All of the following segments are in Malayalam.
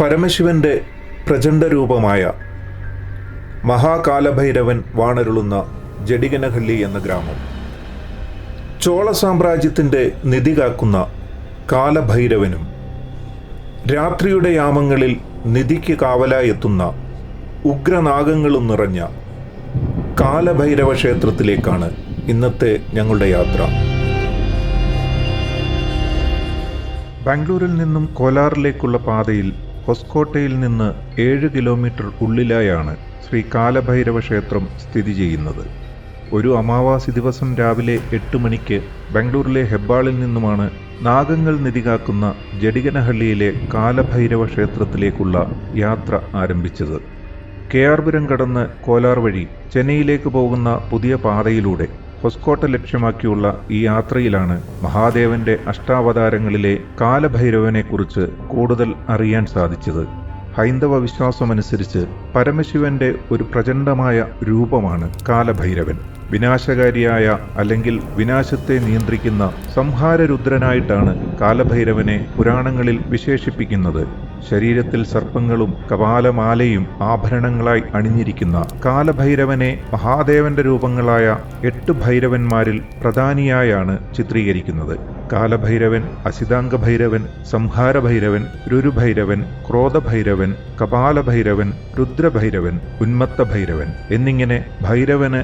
പരമശിവന്റെ പ്രചണ്ഡരൂപമായ മഹാകാലഭൈരവൻ വാണരുളുന്ന ജഡികനഹള്ളി എന്ന ഗ്രാമം. ചോള സാമ്രാജ്യത്തിന്റെ നിധി കാക്കുന്ന കാലഭൈരവനും രാത്രിയുടെ യാമങ്ങളിൽ നിധിക്ക് കാവലായെത്തുന്ന ഉഗ്രനാഗങ്ങളും നിറഞ്ഞ കാലഭൈരവ ക്ഷേത്രത്തിലേക്കാണ് ഇന്നത്തെ ഞങ്ങളുടെ യാത്ര. ബാംഗ്ലൂരിൽ നിന്നും കോലാറിലേക്കുള്ള പാതയിൽ ഹൊസ്കോട്ടയിൽ നിന്ന് ഏഴ് കിലോമീറ്റർ ഉള്ളിലായാണ് ശ്രീ കാലഭൈരവ ക്ഷേത്രം സ്ഥിതി ചെയ്യുന്നത്. ഒരു അമാവാസി ദിവസം രാവിലെ എട്ട് മണിക്ക് ബാംഗ്ലൂരിലെ ഹെബ്ബാളിൽ നിന്നുമാണ് നാഗങ്ങൾ നിധികാക്കുന്ന ജഡികനഹള്ളിയിലെ കാലഭൈരവ ക്ഷേത്രത്തിലേക്കുള്ള യാത്ര ആരംഭിച്ചത്. കെ ആർപുരം കടന്ന് കോലാർ വഴി ചെന്നൈയിലേക്ക് പോകുന്ന പുതിയ പാതയിലൂടെ ഹൊസ്കോട്ട ലക്ഷ്യമാക്കിയുള്ള ഈ യാത്രയിലാണ് മഹാദേവന്റെ അഷ്ടാവതാരങ്ങളിലെ കാലഭൈരവനെക്കുറിച്ച് കൂടുതൽ അറിയാൻ സാധിച്ചത്. ഹൈന്ദവ വിശ്വാസമനുസരിച്ച് പരമശിവന്റെ ഒരു പ്രചണ്ഡമായ രൂപമാണ് കാലഭൈരവൻ. വിനാശകാരിയായ അല്ലെങ്കിൽ വിനാശത്തെ നിയന്ത്രിക്കുന്ന സംഹാരരുദ്രനായിട്ടാണ് കാലഭൈരവനെ പുരാണങ്ങളിൽ വിശേഷിപ്പിക്കുന്നത്. ശരീരത്തിൽ സർപ്പങ്ങളും കപാലമാലയും ആഭരണങ്ങളായി അണിഞ്ഞിരിക്കുന്ന കാലഭൈരവനെ മഹാദേവന്റെ രൂപങ്ങളായ എട്ട് ഭൈരവന്മാരിൽ പ്രധാനിയായാണ് ചിത്രീകരിക്കുന്നത്. കാലഭൈരവൻ അസിതാംഗ ഭൈരവൻ സംഹാരഭൈരവൻ രുരുഭൈരവൻ ക്രോധഭൈരവൻ കപാലഭൈരവൻ രുദ്രഭൈരവൻ ഉന്മത്ത ഭൈരവൻ എന്നിങ്ങനെ ഭൈരവന്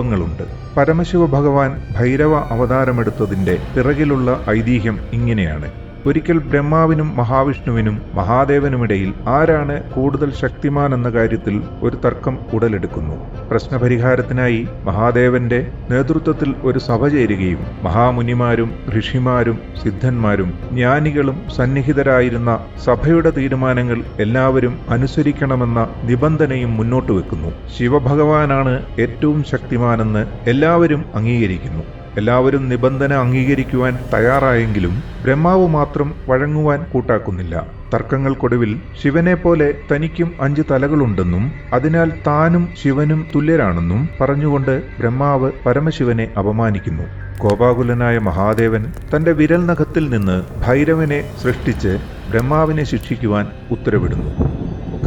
അഷ്ടഭാവങ്ങളുണ്ട് പരമശിവ ഭഗവാൻ ഭൈരവ അവതാരമെടുത്തതിന്റെ പിറകിലുള്ള ഐതിഹ്യം ഇങ്ങനെയാണ്. ഒരിക്കൽ ബ്രഹ്മാവിനും മഹാവിഷ്ണുവിനും മഹാദേവനുമിടയിൽ ആരാണ് കൂടുതൽ ശക്തിമാൻ എന്ന കാര്യത്തിൽ ഒരു തർക്കം ഉടലെടുക്കുന്നു. പ്രശ്നപരിഹാരത്തിനായി മഹാദേവന്റെ നേതൃത്വത്തിൽ ഒരു സഭ ചേരുകയും മഹാമുനിമാരും ഋഷിമാരും സിദ്ധന്മാരും ജ്ഞാനികളും സന്നിഹിതരായിരുന്ന സഭയുടെ തീരുമാനങ്ങൾ എല്ലാവരും അനുസരിക്കണമെന്ന നിബന്ധനയും മുന്നോട്ട് വെക്കുന്നു ശിവഭഗവാനാണ് ഏറ്റവും ശക്തിമാനെന്ന് എല്ലാവരും അംഗീകരിക്കുന്നു. എല്ലാവരും നിബന്ധന അംഗീകരിക്കുവാൻ തയ്യാറായെങ്കിലും ബ്രഹ്മാവ് മാത്രം വഴങ്ങുവാൻ കൂട്ടാക്കുന്നില്ല. തർക്കങ്ങൾക്കൊടുവിൽ ശിവനെ പോലെ തനിക്കും അഞ്ച് തലകളുണ്ടെന്നും അതിനാൽ താനും ശിവനും തുല്യരാണെന്നും പറഞ്ഞുകൊണ്ട് ബ്രഹ്മാവ് പരമശിവനെ അപമാനിക്കുന്നു. കോപാകുലനായ മഹാദേവൻ തന്റെ വിരൽ നഖത്തിൽ നിന്ന് ഭൈരവനെ സൃഷ്ടിച്ച് ബ്രഹ്മാവിനെ ശിക്ഷിക്കുവാൻ ഉത്തരവിടുന്നു.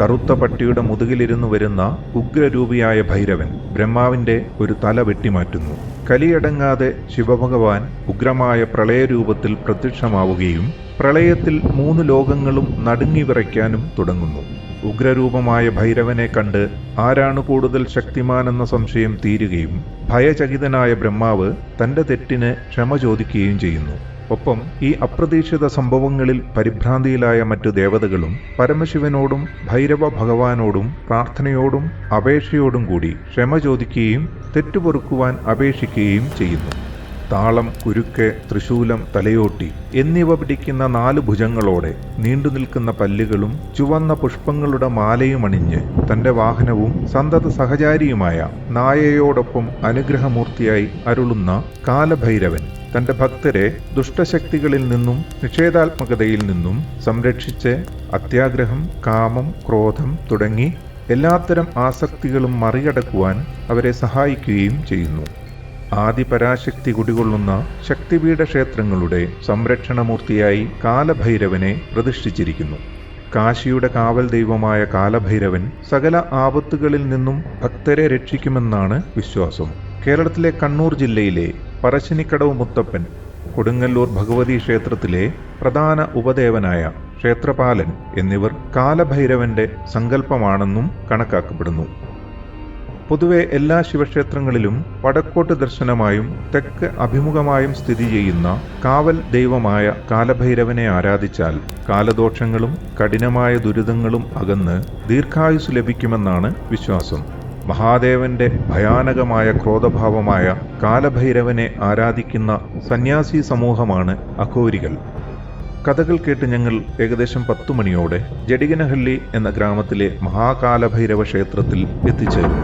കറുത്ത പട്ടിയുടെ മുതുകിലിരുന്നു വരുന്ന ഉഗ്രരൂപിയായ ഭൈരവൻ ബ്രഹ്മാവിന്റെ ഒരു തല വെട്ടിമാറ്റുന്നു. കലിയടങ്ങാതെ ശിവഭഗവാൻ ഉഗ്രമായ പ്രളയരൂപത്തിൽ പ്രത്യക്ഷമാവുകയും പ്രളയത്തിൽ മൂന്ന് ലോകങ്ങളും നടുങ്ങി വിറയ്ക്കാനും തുടങ്ങുന്നു. ഉഗ്രരൂപമായ ഭൈരവനെ കണ്ട് ആരാണ് കൂടുതൽ ശക്തിമാനെന്ന സംശയം തീരുകയും ഭയചകിതനായ ബ്രഹ്മാവ് തന്റെ തെറ്റിന് ക്ഷമ ചോദിക്കുകയും ചെയ്യുന്നു. ഒപ്പം ഈ അപ്രതീക്ഷിത സംഭവങ്ങളിൽ പരിഭ്രാന്തിയിലായ മറ്റു ദേവതകളും പരമശിവനോടും ഭൈരവ ഭഗവാനോടും പ്രാർത്ഥനയോടും അപേക്ഷയോടും കൂടി ക്ഷമ ചോദിക്കുകയും തെറ്റുപൊറുക്കുവാൻ അപേക്ഷിക്കുകയും ചെയ്യുന്നു. താളം കുരുക്ക് തൃശൂലം തലയോട്ടി എന്നിവ പിടിക്കുന്ന നാല് ഭുജങ്ങളോടെ നീണ്ടു നിൽക്കുന്ന പല്ലുകളും ചുവന്ന പുഷ്പങ്ങളുടെ മാലയും അണിഞ്ഞ് തന്റെ വാഹനവും സന്തത സഹചാരിയുമായ നായയോടൊപ്പം അനുഗ്രഹമൂർത്തിയായി അരുളുന്ന കാലഭൈരവൻ തന്റെ ഭക്തരെ ദുഷ്ടശക്തികളിൽ നിന്നും നിഷേധാത്മകതയിൽ നിന്നും സംരക്ഷിച്ച് അത്യാഗ്രഹം കാമം ക്രോധം തുടങ്ങി എല്ലാത്തരം ആസക്തികളും മറികടക്കുവാൻ അവരെ സഹായിക്കുകയും ചെയ്യുന്നു. ആദി പരാശക്തി കുടികൊള്ളുന്ന ശക്തിപീഠ ക്ഷേത്രങ്ങളുടെ സംരക്ഷണമൂർത്തിയായി കാലഭൈരവനെ പ്രതിഷ്ഠിച്ചിരിക്കുന്നു. കാശിയുടെ കാവൽ ദൈവമായ കാലഭൈരവൻ സകല ആപത്തുകളിൽ നിന്നും ഭക്തരെ രക്ഷിക്കുമെന്നാണ് വിശ്വാസം. കേരളത്തിലെ കണ്ണൂർ ജില്ലയിലെ പറശ്ശിനിക്കടവ് മുത്തപ്പൻ കൊടുങ്ങല്ലൂർ ഭഗവതി ക്ഷേത്രത്തിലെ പ്രധാന ഉപദേവനായ ക്ഷേത്രപാലൻ എന്നിവർ കാലഭൈരവന്റെ സങ്കല്പമാണെന്നും കണക്കാക്കപ്പെടുന്നു. പൊതുവെ എല്ലാ ശിവക്ഷേത്രങ്ങളിലും വടക്കോട്ട് ദർശനമായും തെക്ക് അഭിമുഖമായും സ്ഥിതി ചെയ്യുന്ന കാവൽ ദൈവമായ കാലഭൈരവനെ ആരാധിച്ചാൽ കാലദോഷങ്ങളും കഠിനമായ ദുരിതങ്ങളും അകന്ന് ദീർഘായുസ് ലഭിക്കുമെന്നാണ് വിശ്വാസം. മഹാദേവന്റെ ഭയാനകമായ ക്രോധഭാവമായ കാലഭൈരവനെ ആരാധിക്കുന്ന സന്യാസി സമൂഹമാണ് അഘോരികൾ. കഥകൾ കേട്ട് ഞങ്ങൾ ഏകദേശം പത്തു മണിയോടെ ജഡികനഹള്ളി എന്ന ഗ്രാമത്തിലെ മഹാകാലഭൈരവ ക്ഷേത്രത്തിൽ എത്തിച്ചേർന്നു.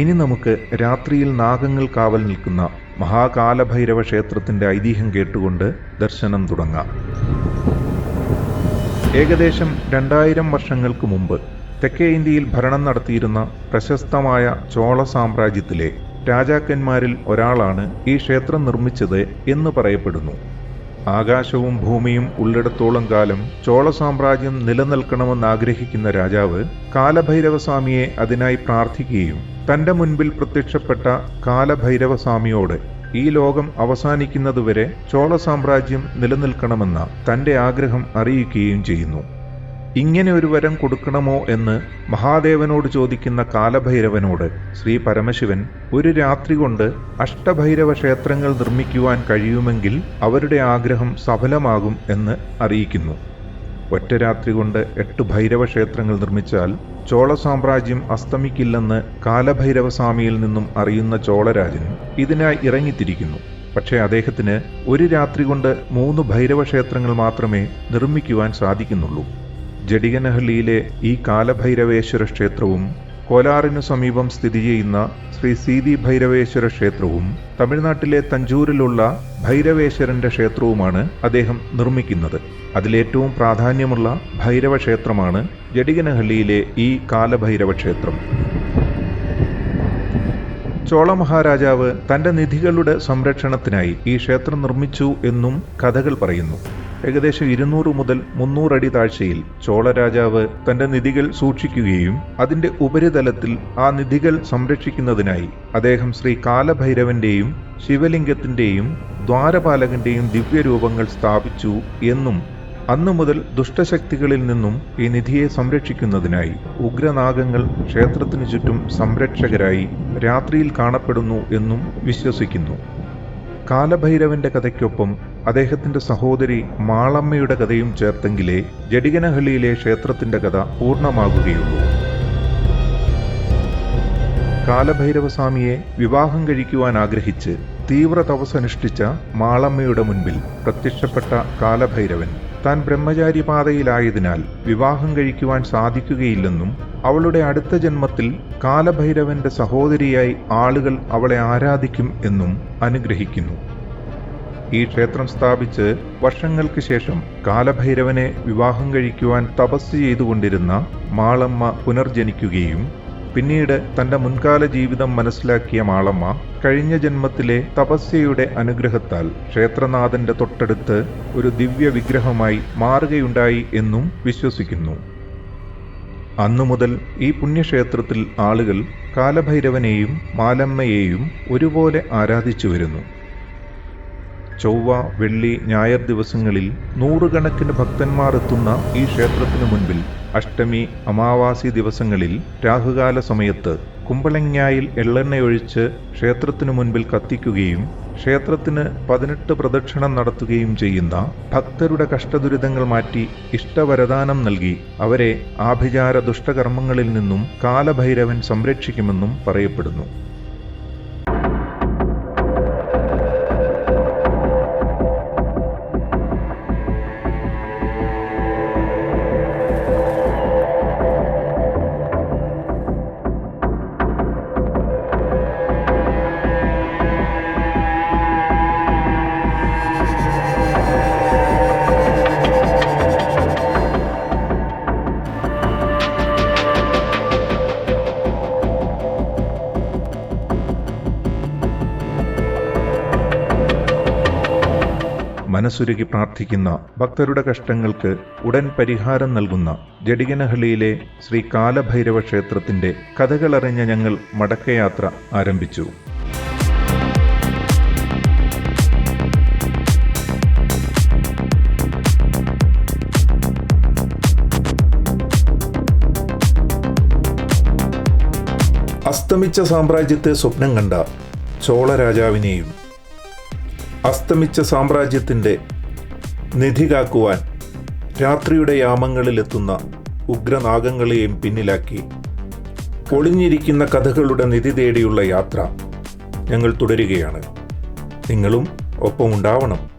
ഇനി നമുക്ക് രാത്രിയിൽ നാഗങ്ങൾ കാവൽ നിൽക്കുന്ന മഹാകാലഭൈരവ ക്ഷേത്രത്തിന്റെ ഐതിഹ്യം കേട്ടുകൊണ്ട് ദർശനം തുടങ്ങാം. ഏകദേശം രണ്ടായിരം വർഷങ്ങൾക്ക് മുമ്പ് തെക്കേ ഇന്ത്യയിൽ ഭരണം നടത്തിയിരുന്ന പ്രശസ്തമായ ചോള സാമ്രാജ്യത്തിലെ രാജാക്കന്മാരിൽ ഒരാളാണ് ഈ ക്ഷേത്രം നിർമ്മിച്ചത് എന്ന് പറയപ്പെടുന്നു. ആകാശവും ഭൂമിയും ഉള്ളിടത്തോളം കാലം ചോള സാമ്രാജ്യം നിലനിൽക്കണമെന്ന് ആഗ്രഹിക്കുന്ന രാജാവ് കാലഭൈരവസ്വാമിയെ അതിനായി പ്രാർത്ഥിക്കുകയും തന്റെ മുൻപിൽ പ്രത്യക്ഷപ്പെട്ട കാലഭൈരവസ്വാമിയോട് ഈ ലോകം അവസാനിക്കുന്നതുവരെ ചോള സാമ്രാജ്യം നിലനിൽക്കണമെന്ന തന്റെ ആഗ്രഹം അറിയിക്കുകയും ചെയ്യുന്നു. ഇങ്ങനെ ഒരു വരം കൊടുക്കണമോ എന്ന് മഹാദേവനോട് ചോദിക്കുന്ന കാലഭൈരവനോട് ശ്രീ പരമശിവൻ ഒരു രാത്രി കൊണ്ട് അഷ്ടഭൈരവ ക്ഷേത്രങ്ങൾ നിർമ്മിക്കുവാൻ കഴിയുമെങ്കിൽ അവരുടെ ആഗ്രഹം സഫലമാകും എന്ന് അറിയിക്കുന്നു. ഒറ്റ രാത്രി കൊണ്ട് എട്ട് ഭൈരവ ക്ഷേത്രങ്ങൾ നിർമ്മിച്ചാൽ ചോള സാമ്രാജ്യം അസ്തമിക്കില്ലെന്ന് കാലഭൈരവസ്വാമിയിൽ നിന്നും അറിയുന്ന ചോളരാജൻ ഇതിനായി ഇറങ്ങിത്തിരിക്കുന്നു. പക്ഷേ അദ്ദേഹത്തിന് ഒരു രാത്രി കൊണ്ട് മൂന്ന് ഭൈരവ ക്ഷേത്രങ്ങൾ മാത്രമേ നിർമ്മിക്കുവാൻ സാധിക്കുന്നുള്ളൂ. ജഡികനഹള്ളിയിലെ ഈ കാലഭൈരവേശ്വര ക്ഷേത്രവും കോലാറിനു സമീപം സ്ഥിതി ചെയ്യുന്ന ശ്രീ സീതി ഭൈരവേശ്വര ക്ഷേത്രവും തമിഴ്നാട്ടിലെ തഞ്ചൂരിലുള്ള ഭൈരവേശ്വരന്റെ ക്ഷേത്രവുമാണ് അദ്ദേഹം നിർമ്മിക്കുന്നത്. അതിലേറ്റവും പ്രാധാന്യമുള്ള ഭൈരവ ക്ഷേത്രമാണ് ജഡികനഹള്ളിയിലെ ഈ കാലഭൈരവ ക്ഷേത്രം ചോള മഹാരാജാവ് തന്റെ നിധികളുടെ സംരക്ഷണത്തിനായി ഈ ക്ഷേത്രം നിർമ്മിച്ചു എന്നും കഥകൾ പറയുന്നു. ഏകദേശം ഇരുന്നൂറ് മുതൽ മുന്നൂറടി താഴ്ചയിൽ ചോള രാജാവ് തന്റെ നിധികൾ സൂക്ഷിക്കുകയും അതിന്റെ ഉപരിതലത്തിൽ ആ നിധികൾ സംരക്ഷിക്കുന്നതിനായി അദ്ദേഹം ശ്രീ കാലഭൈരവന്റെയും ശിവലിംഗത്തിന്റെയും ദ്വാരപാലകന്റെയും ദിവ്യരൂപങ്ങൾ സ്ഥാപിച്ചു എന്നും അന്നു മുതൽ ദുഷ്ടശക്തികളിൽ നിന്നും ഈ നിധിയെ സംരക്ഷിക്കുന്നതിനായി ഉഗ്രനാഗങ്ങൾ ക്ഷേത്രത്തിനു ചുറ്റും സംരക്ഷകരായി രാത്രിയിൽ കാണപ്പെടുന്നു എന്നും വിശ്വസിക്കുന്നു. കാലഭൈരവന്റെ കഥയ്ക്കൊപ്പം അദ്ദേഹത്തിന്റെ സഹോദരി മാളമ്മയുടെ കഥയും ചേർത്തെങ്കിലേ ജഡികനഹള്ളിയിലെ ക്ഷേത്രത്തിന്റെ കഥ പൂർണമാകുകയുള്ളൂ. കാലഭൈരവസ്വാമിയെ വിവാഹം കഴിക്കുവാൻ ആഗ്രഹിച്ച് തീവ്ര തപസ്സനുഷ്ഠിച്ച മാളമ്മയുടെ മുൻപിൽ പ്രത്യക്ഷപ്പെട്ട കാലഭൈരവൻ താൻ ബ്രഹ്മചാരി പാതയിലായതിനാൽ വിവാഹം കഴിക്കുവാൻ സാധിക്കുകയില്ലെന്നും അവളുടെ അടുത്ത ജന്മത്തിൽ കാലഭൈരവന്റെ സഹോദരിയായി ആളുകൾ അവളെ ആരാധിക്കും എന്നും അനുഗ്രഹിക്കുന്നു. ഈ ക്ഷേത്രം സ്ഥാപിച്ച് വർഷങ്ങൾക്ക് ശേഷം കാലഭൈരവനെ വിവാഹം കഴിക്കുവാൻ തപസ് ചെയ്തുകൊണ്ടിരുന്ന മാളമ്മ പുനർജനിക്കുകയും പിന്നീട് തന്റെ മുൻകാല ജീവിതം മനസ്സിലാക്കിയ മാളമ്മ കഴിഞ്ഞ ജന്മത്തിലെ തപസ്യയുടെ അനുഗ്രഹത്താൽ ക്ഷേത്രനാഥന്റെ തൊട്ടടുത്ത് ഒരു ദിവ്യ വിഗ്രഹമായി മാറുകയുണ്ടായി എന്നും വിശ്വസിക്കുന്നു. അന്നു മുതൽ ഈ പുണ്യക്ഷേത്രത്തിൽ ആളുകൾ കാലഭൈരവനെയും മാലമ്മയെയും ഒരുപോലെ ആരാധിച്ചു വരുന്നു. ചൊവ്വ വെള്ളി ഞായർ ദിവസങ്ങളിൽ നൂറുകണക്കിന് ഭക്തന്മാർ എത്തുന്ന ഈ ക്ഷേത്രത്തിനു മുൻപിൽ അഷ്ടമി അമാവാസി ദിവസങ്ങളിൽ രാഹുകാല സമയത്ത് കുമ്പളങ്ങായിൽ എള്ളെണ്ണയൊഴിച്ച് ക്ഷേത്രത്തിനു മുൻപിൽ കത്തിക്കുകയും ക്ഷേത്രത്തിന് പതിനെട്ട് പ്രദക്ഷിണം നടത്തുകയും ചെയ്യുന്ന ഭക്തരുടെ കഷ്ടദുരിതങ്ങൾ മാറ്റി ഇഷ്ടവരദാനം നൽകി അവരെ ആഭിചാര ദുഷ്ടകർമ്മങ്ങളിൽ നിന്നും കാലഭൈരവൻ സംരക്ഷിക്കുമെന്നും പറയപ്പെടുന്നു. മനസ്സുരുകി പ്രാർത്ഥിക്കുന്ന ഭക്തരുടെ കഷ്ടങ്ങൾക്ക് ഉടൻ പരിഹാരം നൽകുന്ന ജഡികനഹള്ളിയിലെ ശ്രീ കാലഭൈരവ ക്ഷേത്രത്തിന്റെ കഥകളറിഞ്ഞ ഞങ്ങൾ മടക്കയാത്ര ആരംഭിച്ചു. അസ്തമിച്ച സാമ്രാജ്യത്തെ സ്വപ്നം കണ്ട ചോള രാജാവിനെയും അസ്തമിച്ച സാമ്രാജ്യത്തിന്റെ നിധി കാക്കുവാൻ രാത്രിയുടെ യാമങ്ങളിലെത്തുന്ന ഉഗ്രനാഗങ്ങളെയും പിന്നിലാക്കി ഒളിഞ്ഞിരിക്കുന്ന കഥകളുടെ നിധി തേടിയുള്ള യാത്ര ഞങ്ങൾ തുടരുകയാണ്. നിങ്ങളും ഒപ്പമുണ്ടാവണം.